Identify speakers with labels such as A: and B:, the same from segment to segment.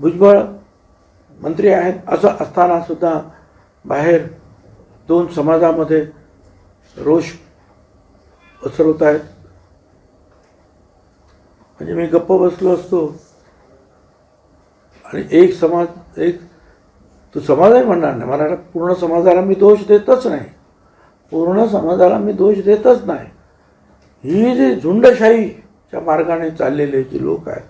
A: भुजबळ मंत्री आहेत असं असताना सुद्धा बाहेर दोन समाजामध्ये रोष पसरवत आहेत. म्हणजे मी गप्प बसलो असतो. आणि एक समाज एक तो समाजही म्हणणार नाही. मला पूर्ण समाजाला मी दोष देतच नाही. पूर्ण समाजाला मी दोष देतच नाही. ही जी झुंडशाहीच्या मार्गाने चाललेले जे लोक आहेत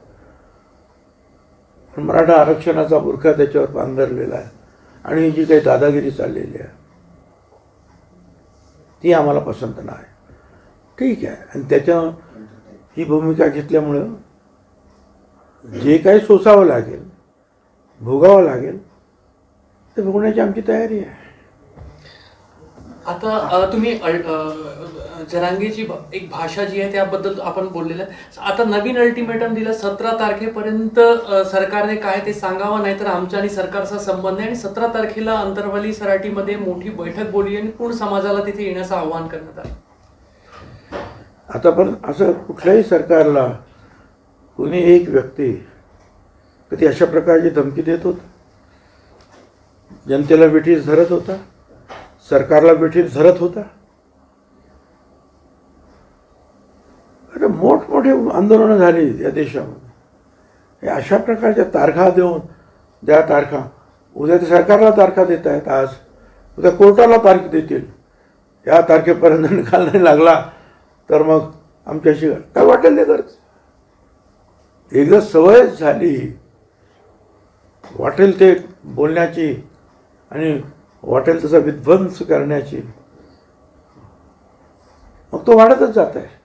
A: मराठा आरक्षणाचा बुरखा त्याच्यावर पांघरलेला आहे. आणि ही जी काही दादागिरी चाललेली आहे ती आम्हाला पसंत नाही. ठीक आहे. आणि त्याच्या ही भूमिका घेतल्यामुळं जे काही सोसावं लागेल भोगावं लागेल ते भोगण्याची आमची तयारी आहे.
B: आता तुम्ही अल- जरांगेची एक भाषा जी आहे त्याबद्दल आपण बोललेलं आहे. आता नवीन अल्टिमेटम दिलं सतरा तारखेपर्यंत सरकारने काय ते सांगावं नाही तर आमच्या आणि सरकारचा संबंध आहे आणि सतरा तारखेला अंतरवली सराटीमध्ये मोठी बैठक बोलली आणि पूर्ण समाजाला तिथे येण्याचं आवाहन करण्यात आलं.
A: आता पण असं कुठल्याही सरकारला कोणी एक व्यक्ती कधी अशा प्रकारची धमकी देत होता? जनतेला ब्रिटिश धरत होता? सरकारला बेठीस धरत होता. अरे मोठमोठे आंदोलनं झाली या देशामध्ये. हे अशा प्रकारच्या तारखा देऊन द्या तारखा उद्या ते सरकारला तारखा देत आहेत आज उद्या कोर्टाला तारीख देतील. या तारखेपर्यंत निकाल नाही लागला तर मग आमच्याशी काय वाटेल ते करत एकदा सवय झाली वाटेल ते बोलण्याची आणि वाटेल तसा विध्वंस करण्याची. मग तो वाढतच जात आहे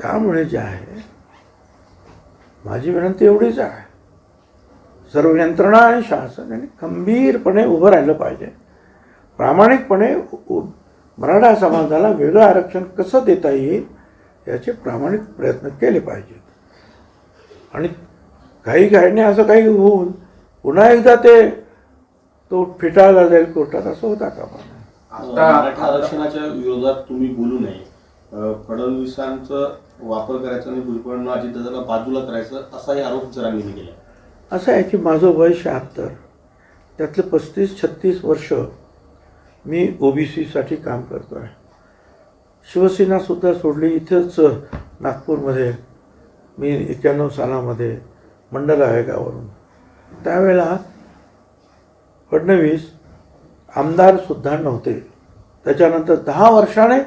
A: त्यामुळे जे आहे माझी विनंती एवढीच आहे. सर्व यंत्रणा आणि शासन यांनी खंबीरपणे उभं राहिलं पाहिजे. प्रामाणिकपणे मराठा समाजाला वेगळं आरक्षण कसं देता येईल याचे प्रामाणिक प्रयत्न केले पाहिजेत. आणि काही घाईने असं काही होऊन पुन्हा एकदा ते तो फिटाळला जाईल कोर्टात असं होता का
C: मराठा आरक्षणाच्या विरोधात तुम्ही बोलू नये. फडणवीसांचं वापर करायचा आणि भुजबळांना बाजूला करायचं असाही आरोप जरांगीने केला.
A: असं आहे की माझं वय शहात्तर. त्यातले पस्तीस छत्तीस वर्ष मी ओबीसीसाठी काम करतो आहे. शिवसेनासुद्धा सोडली. इथंच नागपूरमध्ये मी एक्क्याण्णव सालामध्ये मंडल आयोगावरून. त्यावेळेला फडणवीस आमदारसुद्धा नव्हते. त्याच्यानंतर दहा वर्षाने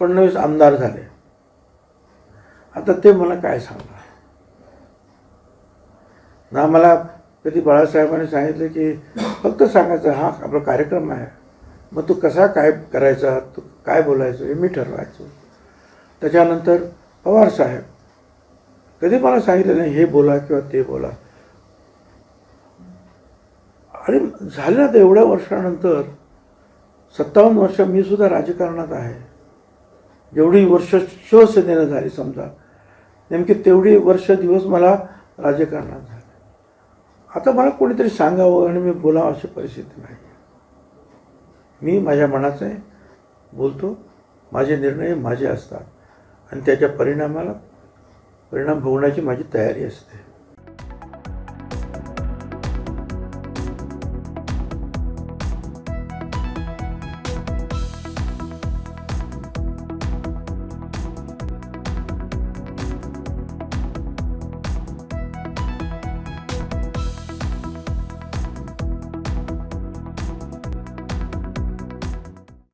A: फडणवीस आमदार झाले. आता ते मला काय सांगणार? ना मला कधी बाळासाहेबांनी सांगितलं की फक्त सांगायचं हा आपला कार्यक्रम आहे. मग तू कसा काय करायचा तू काय बोलायचं हे मी ठरवायचो. त्याच्यानंतर पवार साहेब कधी मला सांगितलं नाही हे बोला किंवा ते बोला. आणि झालं आता एवढ्या वर्षानंतर सत्तावन्न वर्ष मी सुद्धा राजकारणात आहे. जेवढी वर्ष शिवसेनेनं झाली समजा. नेमकी तेवढी वर्ष दिवस मला राजकारणात झाले. आता मला कोणीतरी सांगावं आणि मी बोलावं अशी परिस्थिती नाही. मी माझ्या मनाचं आहे बोलतो माझे निर्णय माझे असतात. आणि त्याच्या परिणामाला परिणाम भोगण्याची माझी तयारी असते.